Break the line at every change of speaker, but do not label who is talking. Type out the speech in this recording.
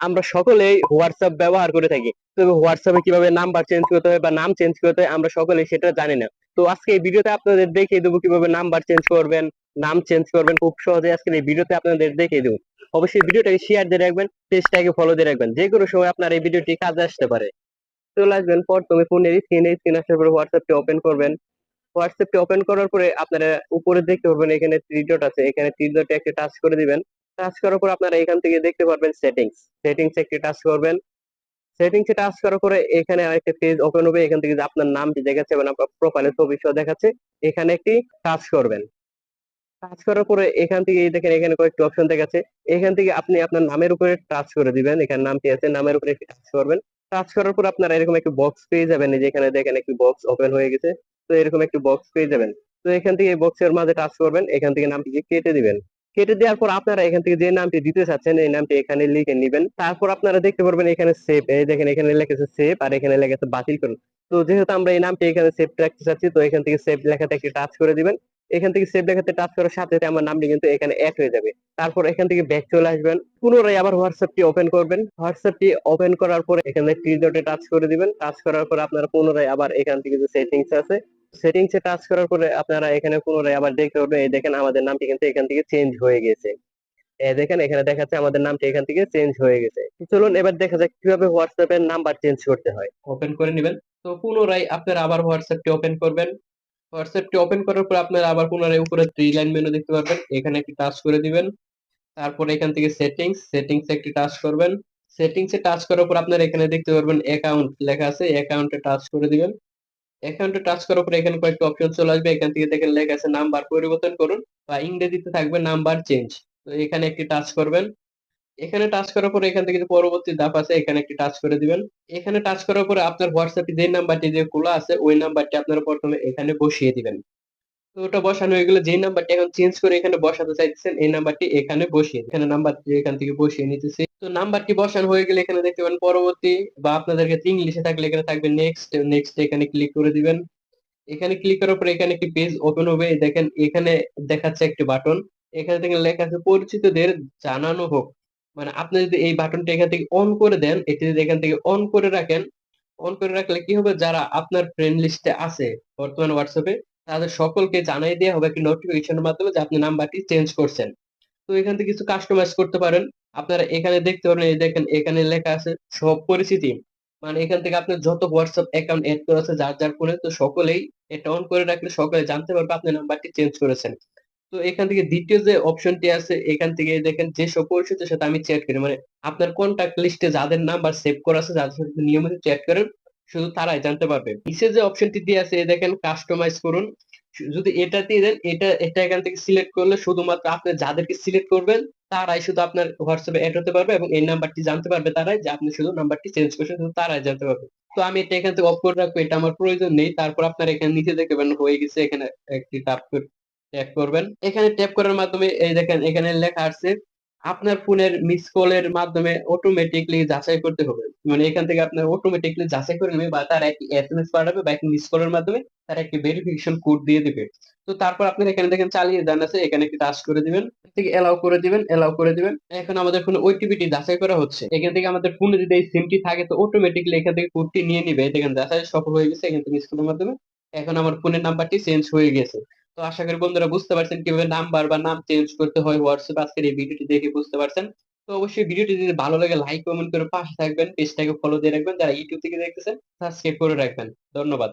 আমরা সকলেই হোয়াটসঅ্যাপ ব্যবহার করে থাকি। তবে হোয়াটসঅ্যাপে কীভাবে নাম্বার চেঞ্জ করতে হয় বা নাম চেঞ্জ করতে হয় আমরা সকলে সেটা জানি না। তো আজকে এই ভিডিওতে আপনাদের দেখিয়ে দেবো কীভাবে নাম্বার চেঞ্জ করবেন, নাম চেঞ্জ করবেন, খুব সহজে আজকে এই ভিডিওতে আপনাদের দেখিয়ে দেবো। অবশ্যই ভিডিওটাকে শেয়ার দিয়ে রাখবেন পেজটাকে ফলো দিয়ে রাখবেন, যে কোনো সময় আপনার এই ভিডিওটি কাজে আসতে পারে। চলে আসবেন পর তুমি ফোনের স্ক্রিনে স্ক্রিন আসার পরে হোয়াটসঅ্যাপটি ওপেন করবেন। হোয়াটসঅ্যাপটি ওপেন করার পরে আপনারা উপরে দেখতে পারবেন এখানে থ্রি ডট আছে, এখানে থ্রি ডটে একটা টাচ করে দিবেন। টাচ করার পর আপনারা এখান থেকে দেখতে পারবেন সেটিংস সেটিংস একটি টাচ করবেন। সেটিংসে টাচ করার পরে এখানে আরেকটা পেজ ওপেন হবে। এখান থেকে যে আপনার নামটি দেখাচ্ছে এবং আপনার প্রোফাইলে ছবি সহ দেখাচ্ছে, এখানে একটি টাচ করবেন। টাচ করার পরে এখান থেকে দেখেন এখানে কয়েকটি অপশন দেখাচ্ছে। এখান থেকে আপনি আপনার নামের উপরে টাচ করে দিবেন। এখানে নামটি আছে, নামের উপরে টাচ করবেন। টাচ করার পর আপনারা এরকম একটি বক্স পেয়ে যাবেন। যে এখানে দেখেন একটি বক্স ওপেন হয়ে গেছে। তো এরকম একটি বক্স পেয়ে যাবেন। তো এখান থেকে বক্সের মাঝে টাচ করবেন। এখান থেকে নামটিকে কেটে দিবেন। কেটে দেওয়ার পর আপনারা এখান থেকে যে নামটি দিতে চাচ্ছেন, এই নামটি এখানে লিখে নেবেন। তারপর আপনারা দেখতে পারবেন এখানে সেভ এই দেখেন এখানে লেখেছে সেভ আর এখানে লেখেছে বাতিল করুন। তো যেহেতু আমরা এই নামটি এখানে সেভ রাখতে চাচ্ছি, তো এখান থেকে সেভ লেখাতে একটি টাচ করে দিবেন। এখান থেকে সেভ লেখাতে টাচ করার সাথে সাথে আমার নামটি কিন্তু এখানে অ্যাড হয়ে যাবে। তারপর এখান থেকে ব্যাক চলে আসবেন। পুনরায় আবার হোয়াটসঅ্যাপটি ওপেন করবেন। হোয়াটসঅ্যাপটি ওপেন করার পর এখানে ডটে টাচ করে দিবেন। টাচ করার পর আপনারা পুনরায় আবার এখান থেকে যে সেটিংস আছে সেটিংস এ টাচ করার পরে আপনারা এখানে পুনরায় আবার দেখতে পারবেন, এই দেখেন আমাদের নামটি কিন্তু এখান থেকে চেঞ্জ হয়ে গেছে। দেখেন এখানে দেখাচ্ছে আমাদের নামটি এখান থেকে চেঞ্জ হয়ে গেছে। চলুন এবার দেখা যাক কীভাবে হোয়াটসঅ্যাপ এর নাম্বার চেঞ্জ করতে হয়। ওপেন করে নেবেন। তো পুনরায় আপনারা আবার হোয়াটসঅ্যাপটি ওপেন করবেন। হোয়াটসঅ্যাপটি ওপেন করার পর আপনারা আবার পুনরায় উপরে থ্রি লাইন মেনু দেখতে পারবেন। এখানে একটি টাচ করে দিবেন। তারপর এখান থেকে সেটিংস সেটিংস একটি টাচ করবেন। সেটিংস এ টাচ করার পর আপনারা এখানে দেখতে পারবেন অ্যাকাউন্ট লেখা আছে অ্যাকাউন্টে টাচ করে দিবেন। অ্যাকাউন্টে টাচ করার পরে এখানে কয়েকটা অপশন চলে আসবে। এখান থেকে দেখেন লেখা আছে নাম্বার পরিবর্তন করুন বা ইংরেজিতে থাকবে নাম্বার চেঞ্জ তো এখানে একটি টাচ করবেন। এখানে টাচ করার পরে এখান থেকে পরবর্তী ধাপ আছে, এখানে একটি টাচ করে দিবেন। এখানে টাচ করার পরে আপনার হোয়াটসঅ্যাপে যে নাম্বারটি যে খোলা আছে, ওই নাম্বারটি আপনারা প্রথমে এখানে বসিয়ে দিবেন। তো ওটা বসানো হয়ে গেলে। যে নাম্বারটি এখন চেঞ্জ করে এখানে বসাতে চাইছেন এই নাম্বারটি এখানে বসিয়ে। এখানে নাম্বারটি এখান থেকে বসিয়ে নিতেছি। তো নাম্বারটি বসানো হয়ে গেলে এখানে দেখতে পাবেন পরবর্তী বা আপনাদের ক্ষেত্রে ইংলিশে থাকলে এখানে থাকবে নেক্সট নেক্সট এখানে ক্লিক করে দিবেন। এখানে ক্লিক করার পর এখানে একটি পেজ ওপেন হবে। দেখেন এখানে দেখাচ্ছে একটি বাটন এখানে থেকে লেখা আছে, পরিচিতদের জানানো হোক। মানে আপনি যদি এই বাটনটা এখান থেকে অন করে দেন, এটি যদি এখান থেকে অন করে রাখেন অন করে রাখলে কি হবে? যারা আপনার ফ্রেন্ড লিস্টে আছে, বর্তমান হোয়াটসঅ্যাপে তাদের সকলকে জানাই দেওয়া হবে একটি নোটিফিকেশনের মাধ্যমে যে আপনি নাম্বারটি চেঞ্জ করছেন। তো এখান থেকে কিছু কাস্টমাইজ করতে পারেন। আপনারা এখানে দেখতে পারেন, এই দেখেন এখানে লেখা আছে, সব পরিচিতি। মানে এখান থেকে আপনার যত হোয়াটসঅ্যাপ অ্যাকাউন্ট এড করা আছে, যার যার ফোনে, তো সকলেই এটা অন করে রাখলে সকলে জানতে পারবে আপনি নাম্বারটি চেঞ্জ করেছেন। তো এখান থেকে দ্বিতীয় যে অপশনটি আছে, এখান থেকে দেখেন যে সব পরিচিতের সাথে আমি চ্যাট করি। মানে আপনার কন্ট্যাক্ট লিস্টে যাদের নাম্বার সেভ করা আছে, যাদের সাথে নিয়মিত চ্যাট করেন শুধু তারাই জানতে পারবে। নিচে যে অপশনটি দিয়ে আছে দেখেন কাস্টমাইজ করুন। যদি এটা দিয়ে দেন, এটা এটা এখান থেকে সিলেক্ট করলে শুধুমাত্র আপনি যাদেরকে সিলেক্ট করবেন, তারাই শুধু আপনার হোয়াটসঅ্যাপে অ্যাড হতে পারবে এবং এই নাম্বারটি জানতে পারবে তারাই যে আপনি শুধু নাম্বারটি চেঞ্জ করছেন, শুধু তারাই জানতে পারবে। তো আমি এটা এখান থেকে অফ করে রাখব, এটা আমার প্রয়োজন নেই। তারপর আপনার এখানে নিচে দেখবেন হয়ে গেছে, এখানে একটি ট্যাপ ট্যাপ করবেন। এখানে ট্যাপ করার মাধ্যমে এই দেখেন, এখানে লেখা আছে আপনার ফোনের মিস কলের মাধ্যমে অটোমেটিকলি যাচাই করতে হবে। মানে এখান থেকে আপনার অটোমেটিকলি যাচাই করে নেবে বা তার একটি এসএমএস পাঠাবে বা একটি মিস কলের মাধ্যমে তার একটি ভেরিফিকেশন কোড দিয়ে দিবে। তো তারপর আপনার এখানে দেখেন চালিয়ে যান আছে, এখানে একটি টাচ করে দিবেন থেকে এলাও করে দিবেন এলাও করে দিবেন। এখন আমাদের ফোনে ওটিপিটি যাচাই করা হচ্ছে। এখান থেকে আমাদের ফোনে যদি এই সিমটি থাকে তো অটোমেটিকলি এখান থেকে কোডটি নিয়ে নিবে। দেখেন যাচাই সফল হয়ে গেছে এখান থেকে মিস কলের মাধ্যমে। এখন আমার ফোনের নাম্বারটি চেঞ্জ হয়ে গেছে। তো আশা করি বন্ধুরা বুঝতে পারছেন কীভাবে নাম্বার বা নাম চেঞ্জ করতে হয় হোয়াটসঅ্যাপ আজকের এই ভিডিওটি দেখে বুঝতে পারছেন। তো অবশ্যই ভিডিওটি যদি ভালো লাগে লাইক কমেন্ট করে পাশে থাকবেন পেজটাকে ফলো দিয়ে রাখবেন। যারা ইউটিউব থেকে দেখতেছেন সাবস্ক্রাইব করে রাখবেন। ধন্যবাদ।